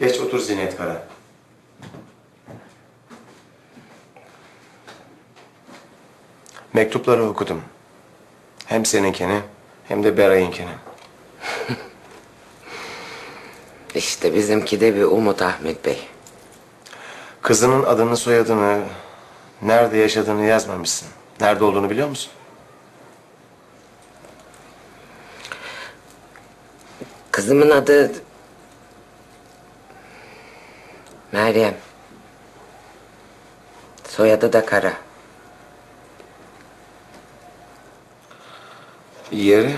Geç otur Zinet Kara. Mektupları okudum. Hem seninkini hem de Beray'ınkini. İşte bizimki de bir umut Ahmet Bey. Kızının adını soyadını, nerede yaşadığını yazmamışsın. Nerede olduğunu biliyor musun? Kızımın adı... Meryem. Soyadı da Kara. Yeri?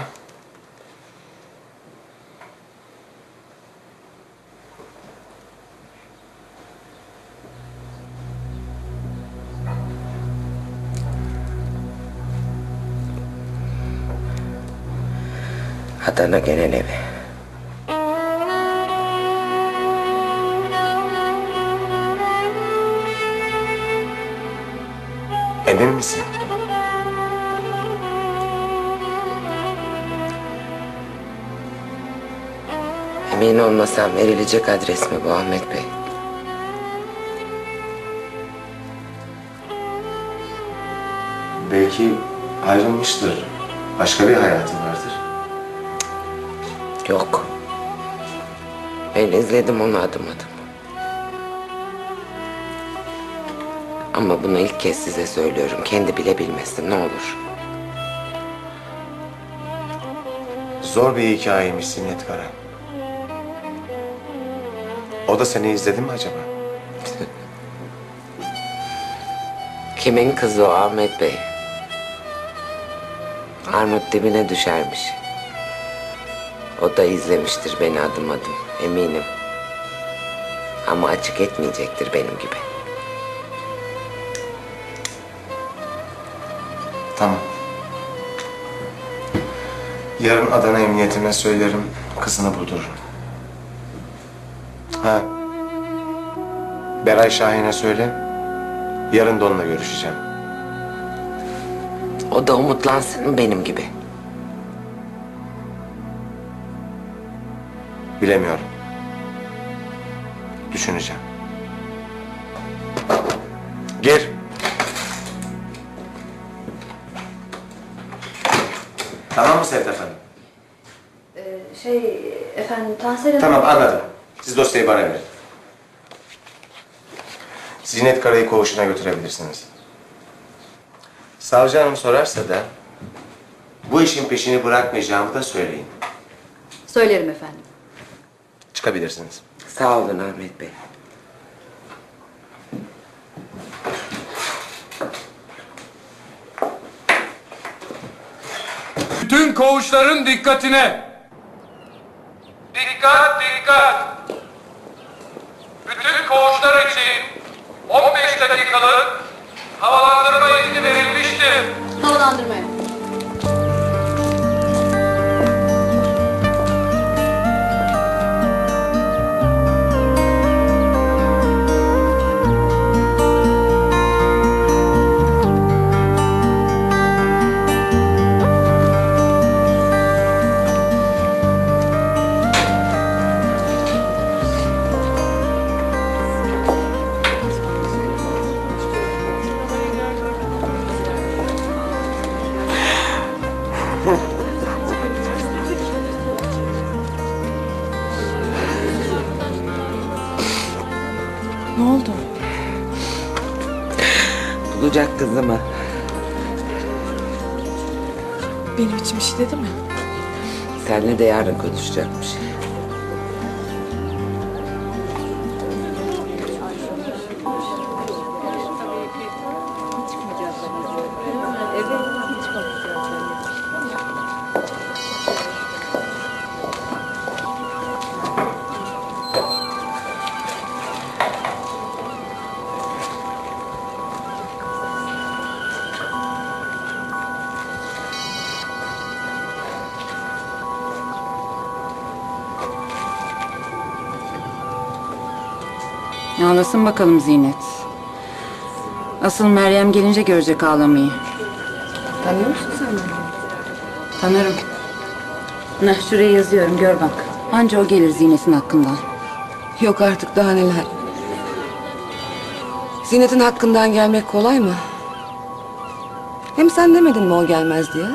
Adana Genel Evi. Emin misin? Emin olmasam verilecek adres mi bu Ahmet Bey? Belki ayrılmıştır. Başka bir hayatı vardır. Yok. Ben izledim onu adım adım. Ama bunu ilk kez size söylüyorum. Kendi bile bilmesin ne olur. Zor bir hikayeymiş Zinet Kara. O da seni izledi mi acaba? Kimin kızı o Ahmet Bey? Armut dibine düşermiş. O da izlemiştir beni adım adım eminim. Ama açık etmeyecektir benim gibi. Tamam. Yarın Adana Emniyetime söylerim, kızını buldururum. Ha. Beray Şahin'e söyle, yarın da onunla görüşeceğim. O da umutlansın benim gibi. Bilemiyorum. Düşüneceğim. Gir. Tamam mı Sevda Hanım? Ee, şey efendim Tansel Hanım... Tamam anladım. Siz dosyayı bana verin. Zinet Kara'yı koğuşuna götürebilirsiniz. Savcı hanım sorarsa da bu işin peşini bırakmayacağımı da söyleyin. Söylerim efendim. Çıkabilirsiniz. Sağ olun Ahmet Bey. Bütün koğuşların dikkatine. Dikkat dikkat. Bulacak kızımı. Benim için bir şey dedi mi? Seninle de yarın konuşacakmış. Ağlasın bakalım Zinet. Asıl Meryem gelince görecek ağlamayı. Tanıyor musun sen beni? Tanırım. Nah şuraya yazıyorum gör bak. Anca o gelir Zinet'in hakkından. Yok artık daha neler. Zinet'in hakkından gelmek kolay mı? Hem sen demedin mi o gelmez diye?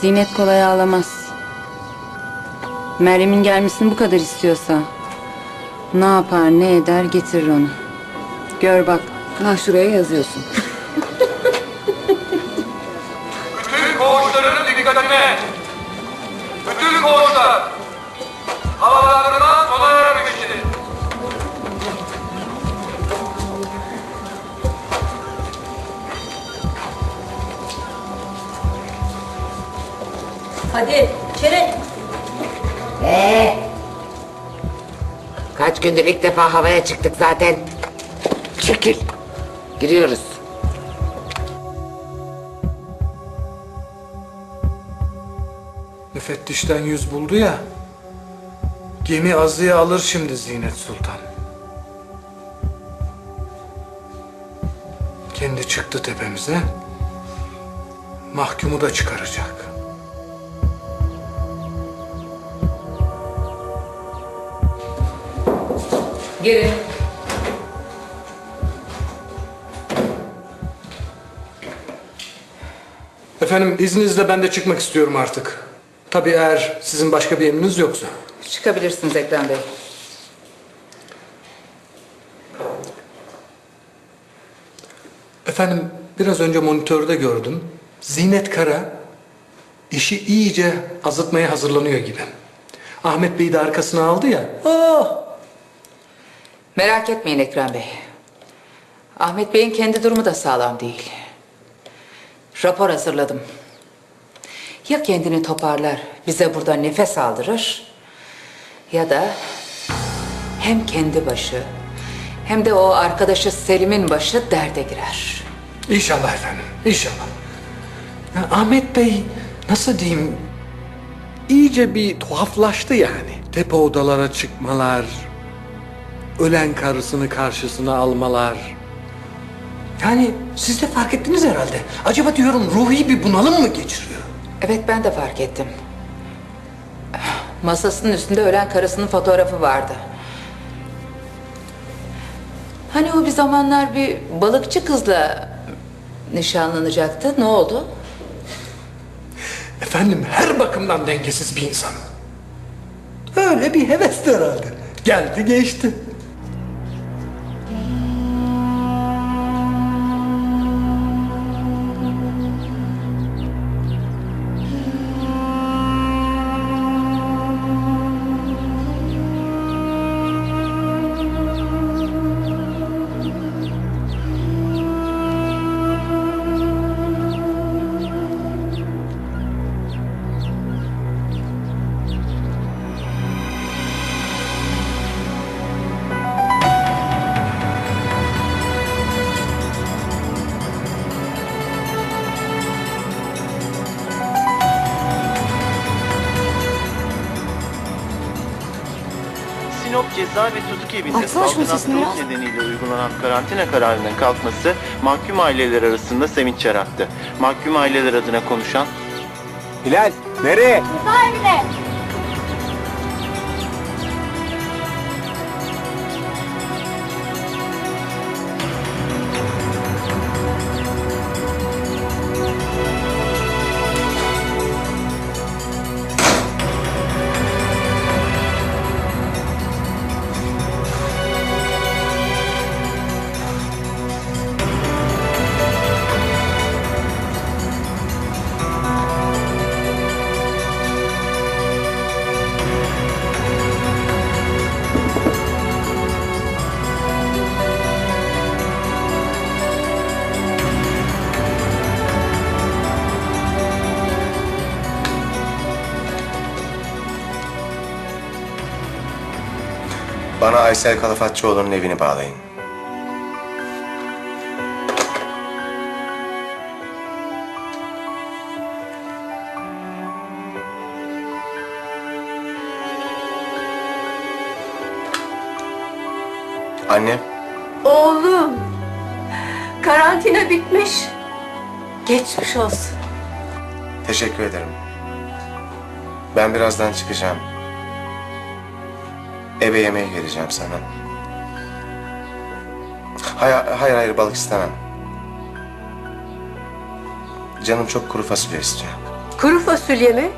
Zinet kolay ağlamaz. Meryem'in gelmesini bu kadar istiyorsa ne yapar ne eder getirir onu. Gör bak Ha şuraya yazıyorsun. Bütün koğuşların dikkatine. Bütün koğuşlar. Gündür ilk defa havaya çıktık zaten. Çekil. Giriyoruz. Müfettişten yüz buldu ya. Gemi azıya alır şimdi Zinet Sultan. Kendi çıktı tepemize. Mahkumu da çıkaracak. Girin. Efendim izninizle ben de çıkmak istiyorum artık. Tabii eğer sizin başka bir emriniz yoksa. Çıkabilirsiniz Ekrem Bey. Efendim biraz önce monitörde gördüm. Zinet Kara işi iyice azıtmaya hazırlanıyor gibi. Ahmet Bey'i de arkasına aldı ya. Ah! Merak etmeyin Ekrem Bey. Ahmet Bey'in kendi durumu da sağlam değil. Rapor hazırladım. Ya kendini toparlar, bize burada nefes aldırır ya da hem kendi başı hem de o arkadaşı Selim'in başı derde girer. İnşallah efendim, inşallah. Ya Ahmet Bey nasıl diyeyim iyice bir tuhaflaştı yani. Tepe odalara çıkmalar, ölen karısını karşısına almalar. Yani siz de fark ettiniz herhalde. Acaba diyorum ruhi bir bunalım mı geçiriyor? Evet ben de fark ettim. Masasının üstünde ölen karısının fotoğrafı vardı. Hani o bir zamanlar bir balıkçı kızla nişanlanacaktı. Ne oldu? Efendim her bakımdan dengesiz bir insan. Öyle bir hevesli herhalde. Geldi geçti. Ceza ve Tutuk Evi'nde Açsana şu salgın hastalık nedeniyle uygulanan karantina kararının kalkması mahkum aileler arasında sevinç yarattı. Mahkum aileler adına konuşan Hilal nereye? Bana Aysel Kalafatçıoğlu'nun evini bağlayın. Anne, Oğlum, karantina bitmiş. Geçmiş olsun. teşekkür ederim. Ben birazdan çıkacağım. Eve yemeğe geleceğim sana. Hayır, hayır, hayır balık istemem. Canım çok kuru fasulye istiyor. Kuru fasulye mi?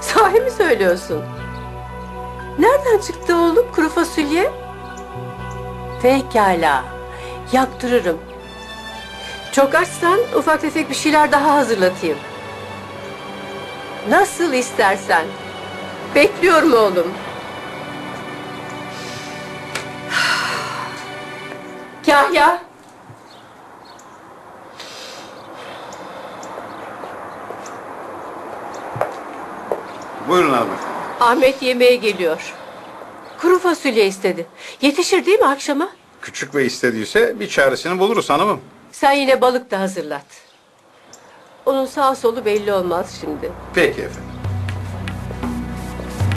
Sahi mi söylüyorsun? Nereden çıktı oğlum kuru fasulye? Pekala. Yaptırırım. Çok açsan ufak tefek bir şeyler daha hazırlatayım. Nasıl istersen. Bekliyorum oğlum. Kahya. Buyurun abi. Ahmet yemeğe geliyor. Kuru fasulye istedi. Yetişir değil mi akşama? Küçük bey istediyse bir çaresini buluruz hanımım. Sen yine balık da hazırlat. Onun sağ solu belli olmaz şimdi. Peki efendim.